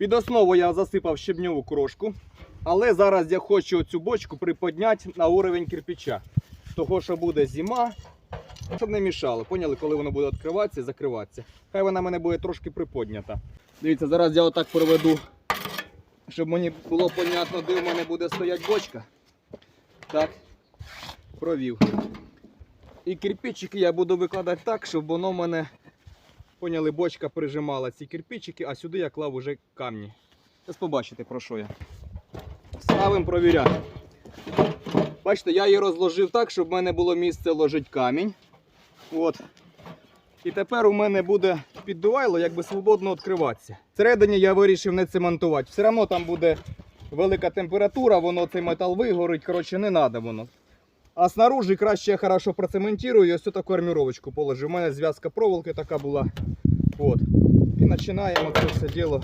Під основу я засипав щебньову крошку. Але зараз я хочу цю бочку приподняти на уровень кирпича. Того, що буде зима, щоб не мішало. Поняли, коли воно буде відкриватися і закриватися. Хай вона мене буде трошки приподнята. Дивіться, зараз я отак проведу, щоб мені було понятно, де в мене буде стояти бочка. Так, провів. І кирпичики я буду викладати так, щоб воно в мене, поняли, бочка прижимала ці кирпичики, а сюди я клав уже камні. Зараз побачите про що я. Ставимо провіряти. Бачите, я її розложив так, щоб в мене було місце ложити камінь. От. І тепер у мене буде піддувайло якби свободно відкриватися. Всередині я вирішив не цементувати. Все одно там буде велика температура, воно цей метал вигорить, коротше, не треба воно. А снаружи краще я хорошо процементирую і ось таку арміровочку положу. У мене зв'язка проволоки така була. От. І починаємо це все діло